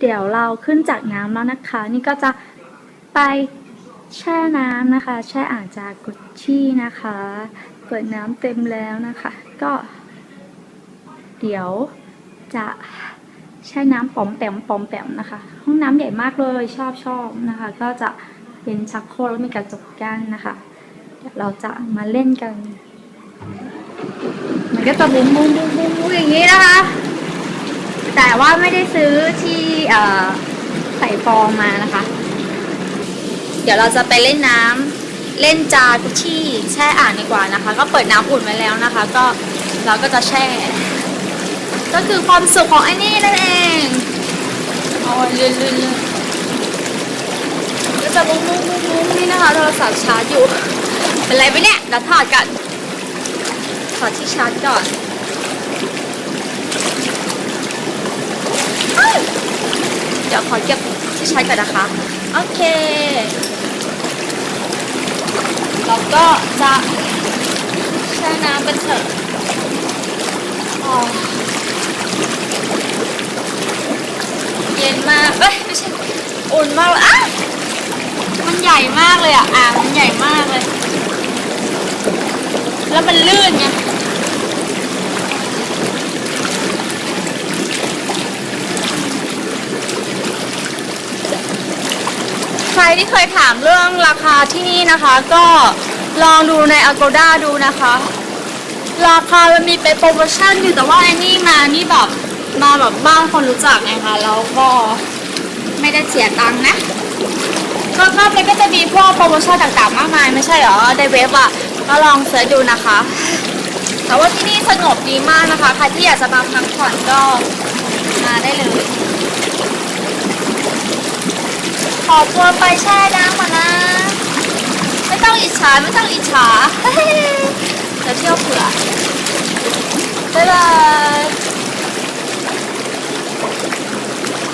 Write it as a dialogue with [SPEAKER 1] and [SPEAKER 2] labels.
[SPEAKER 1] เดี๋ยวเราขึ้นจากน้ำแล้วนะคะ นี่ก็จะไปแช่น้ำนะคะ แช่อ่างจากุชชี่นะคะเปิดน้ำเต็มแล้วนะคะ ก็ เดี๋ยวจะแช่น้ำปอมแปมปอมแปมนะคะ ห้องน้ำใหญ่มากเลยชอบชอบนะคะ ก็จะเป็นชักโครกแล้วมีกระจกกั้นนะคะเดี๋ยวเราจะมาเล่นกัน มันก็จะบุ้มบุ้มบุ้มบุ้มบุ้มอย่างนี้นะคะ แต่ว่าไม่ได้ซื้อที่ใส่ฟองมานะคะ เดี๋ยวเราจะไปเล่นน้ำเล่นจากุชชี่แช่อ่างดีกว่านะคะ ก็เปิดน้ำอุ่นไว้แล้วนะคะ ก็เราก็จะแช่ ก็คือความสุขของไอ้นี่นั่นเองโอ้ยลื่นลื่นลื่นก็จะมุ้งมุ้งมุ้งมุ้งนี่นะคะโทรศัพท์ชาร์จอยู่เป็นไรไหมเนี่ยเดี๋ยวถอดกันถอดที่ชาร์จก่อนเอ้ยเดี๋ยวขอเก็บที่ชาร์จก่อนนะคะ โอเคเราก็จะแช่น้ำกันเถอะอ๋อเย็นมากเอ้ยไม่ใช่อุ่นมากเลยอะมันใหญ่มากเลยอะอ่างมันใหญ่มากเลย แล้วมันลื่นไง ใครที่เคยถามเรื่องราคาที่นี่นะคะ ก็ลองดูใน Agoda ดูนะคะ ราคามันมีเป็นโปรโมชั่นอยู่แต่ว่าไอ้นี่มานี่แบบมาแบบบ้านคนรู้จักไงคะแล้วก็ไม่ได้เสียตังค์นะก็ก็มันก็จะมีพวกโปรโมชั่นต่างๆ มากมายไม่ใช่เหรอในเว็บอะก็ลองเสิร์ชดูนะคะ แต่ว่าที่นี่สงบดีมากนะคะ ใครที่อยากจะมาพักผ่อนก็มาได้เลย ขอตัวไปแช่น้ำก่อนนะ ไม่ต้องอิจฉาไม่ต้องอิจฉาเดี๋ยวเที่ยวเผื่อบ๊ายบาย